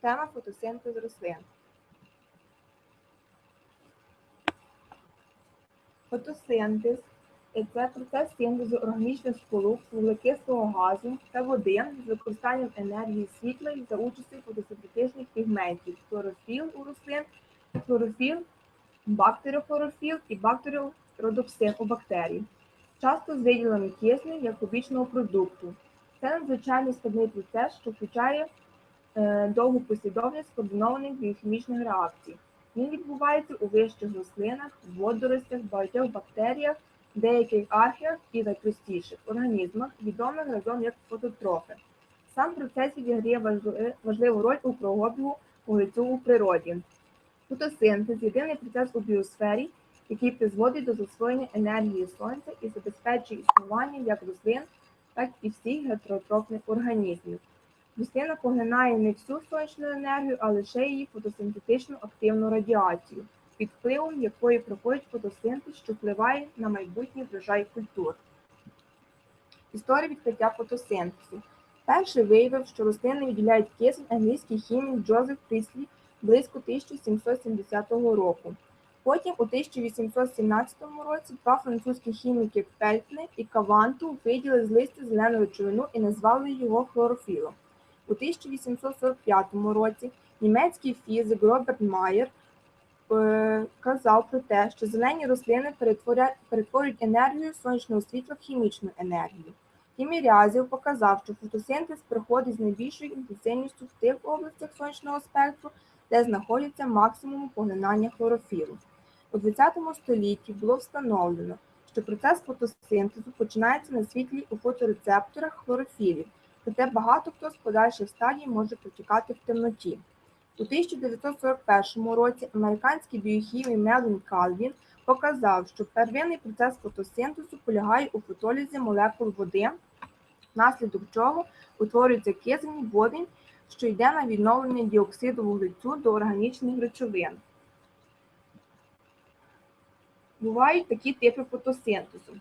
Тема фотосинтез рослин. Фотосинтез це процес синтезу органічних сполук, вуглекислого газу та води з використанням енергії світла і за участю фотосинтетичних пігментів хлорофіл у рослин, хлорофіл, бактеріохлорофіл і бактеріородопсин у бактерій. Часто з виділенням кисню як побічного продукту. Це надзвичайно складний процес, що включає довгу послідовність координованих біохімічних реакцій. Він відбувається у вищих рослинах, водоростях, багатьох бактеріях, деяких архіях і найпростіших організмах, відомих разом як фототрофи. Сам процес відіграє важливу роль у кровообігу вуглецю у природі. Фотосинтез єдиний процес у біосфері, який призводить до засвоєння енергії сонця і забезпечує існування як рослин, так і всіх гетеротрофних організмів. Рослина поглинає не всю сонячну енергію, а лише її фотосинтетичну активну радіацію, під впливом якої проходить фотосинтез, що впливає на майбутній врожай культур. Історія відкриття фотосинтезу. Перший виявив, що рослини виділяють кисень англійський хімік Джозеф Пріслі близько 1770 року. Потім у 1817 році два французькі хіміки Пельтне і Каванту виділи з листя зелену речовину і назвали його хлорофілом. У 1845 році німецький фізик Роберт Майер е, казав про те, що зелені рослини перетворюють енергію сонячного світла в хімічну енергію. Тімірязів показав, що фотосинтез проходить з найбільшою інтенсивністю в тих областях сонячного спектру, де знаходиться максимум поглинання хлорофілу. У ХХ столітті було встановлено, що процес фотосинтезу починається на світлі у фоторецепторах хлорофілів, проте багато хто з подальших стадій може протікати в темноті. У 1941 році американський біохімік Мелвін Калвін показав, що первинний процес фотосинтезу полягає у фотолізі молекул води, внаслідок чого утворюється кисень водень, що йде на відновлення діоксиду вуглецю до органічних речовин. Бувають такі типи фотосинтезу.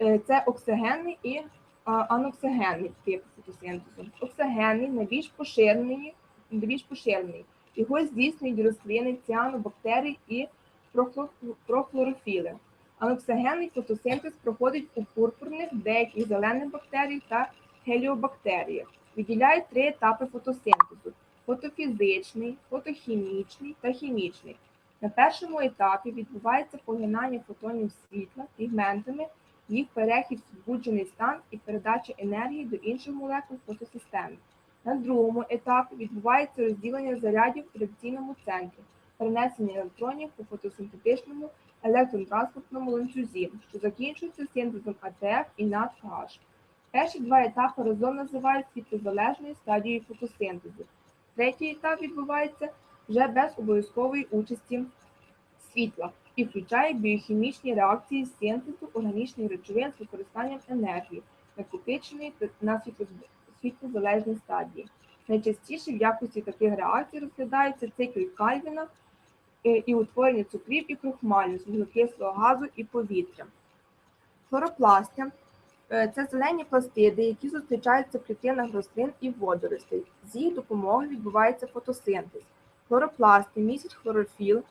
Е, Це оксигенний і аноксигенний тип фотосинтезу. Оксигенний найбільш поширений, найбільш поширений. Його здійснюють рослини, ціанобактерії і прохло- прохлорофіли. Аноксигенний фотосинтез проходить у пурпурних, деяких зелених бактерій та геліобактеріях. Виділяють три етапи фотосинтезу: фотофізичний, фотохімічний та хімічний. На першому етапі відбувається поглинання фотонів світла пігментами, їх перехід в збуджений стан і передача енергії до інших молекул фотосистеми. На другому етапі відбувається розділення зарядів в реакційному центрі, перенесення електронів у фотосинтетичному електротранспортному ланцюзі, що закінчується синтезом АТФ і НАДH. Перші два етапи разом називають світлозалежною стадією фотосинтезу. Третій етап відбувається вже без обов'язкової участі світла і включає біохімічні реакції синтезу органічних речовин з використанням енергії, накопиченої на світлозалежній стадії. Найчастіше в якості таких реакцій розглядається цикл Кальвіна е, і утворення цукрів і крохмалю вуглекислого газу і повітря. Хлоропласти е, це зелені пластиди, які зустрічаються в клітинах рослин і водоростей. З їх допомогою відбувається фотосинтез. Хлоропласти містять хлорофіл,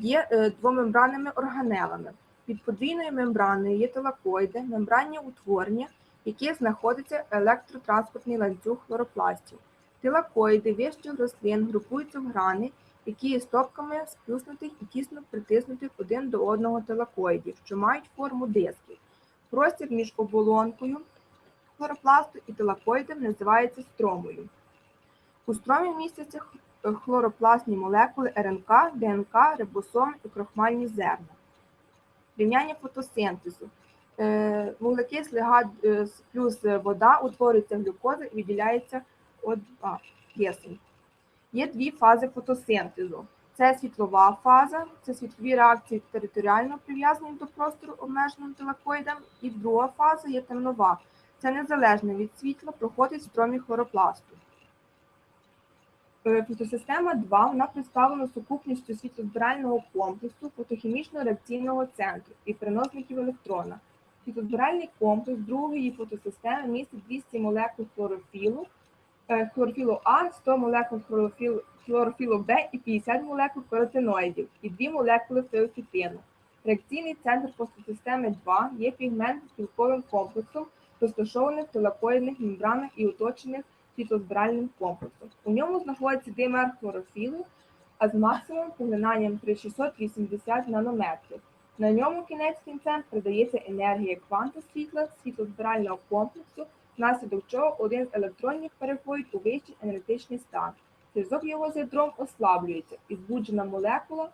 є е, двомембранними органелами. Під подвійною мембраною є телакоїди, мембранні утворення, в яких знаходиться електротранспортний ланцюг хлоропластів. Тилакоїди вищих рослин групуються в грани, які є стопками сплюснутих і тісно притиснутих один до одного телакоїдів, що мають форму дисків. Простір між оболонкою хлоропласту і телакоїдом називається стромою. У стромі містяться хлоропластні молекули РНК, ДНК, рибосоми і крохмальні зерна. Рівняння фотосинтезу. Е, Вуглекислий газ е, плюс вода утворюється глюкоза і виділяється О2 кисень. Є дві фази фотосинтезу. Це світлова фаза, це світлові реакції територіально прив'язані до простору обмеженим телакоїдом. І друга фаза є темнова. Це незалежно від світла, проходить в стромі хлоропласту. Е, Фотосистема 2 вона представлена сукупністю світлозбирального комплексу фотохімічно-реакційного центру і переносників електрона. Світлозбиральний комплекс другої фотосистеми містить 200 молекул хлорофілу е, хлорофілу А, 100 молекул хлорофілу, хлорофілу Б і 50 молекул каротиноїдів і 2 молекули феофітину. Реакційний центр фосфосистеми 2 є пігментно-білковим комплексом, розташованим в телакоїдних мембранах і оточених світлозбиральним комплексом. У ньому знаходиться димер хлорофілу, а з максимумом поглинанням 3680 нанометрів. На ньому кінець кінцем передається енергія кванта світла світлозбирального комплексу, внаслідок чого один з електронів переходить у вищий енергетичний стан. Зв'язок його з ядром ослаблюється, і збуджена молекула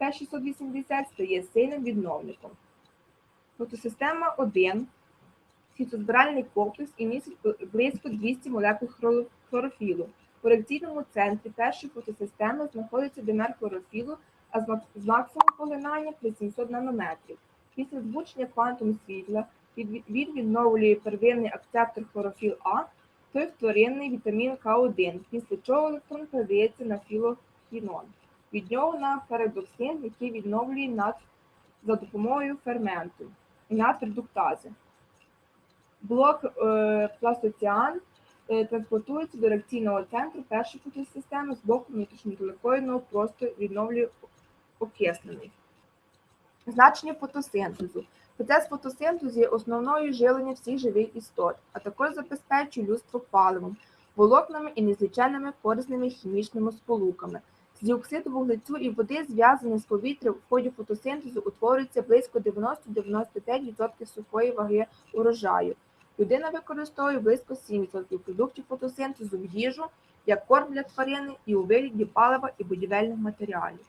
П680 стає сильним відновником. Фотосистема 1 світлозбиральний комплекс і містить близько 200 молекул хлорофілу. У реакційному центрі першої фотосистеми знаходиться димер хлорофілу, а з максимум поглинання при 700 нанометрів. Після збудження квантум світла він відновлює первинний акцептор хлорофіл А, той вторинний вітамін К1, після чого електрон передається на філохінон. Від нього на передоксин, який відновлює над за допомогою ферменту натридуктази. Блок е, пластоціан е, транспортується до реакційного центру першої фотосистеми з боку внутрішньотелекоїдного простору відновлює окислений. Значення фотосинтезу. Процес фотосинтезу є основною жилення всіх живих істот, а також забезпечує людство паливом, волокнами і незліченними корисними хімічними сполуками. З діоксиду вуглецю і води, зв'язаних з повітрям в ході фотосинтезу, утворюється близько 90-95% сухої ваги урожаю. Людина використовує близько 7% продуктів фотосинтезу в їжу як корм для тварини і у вигляді палива і будівельних матеріалів.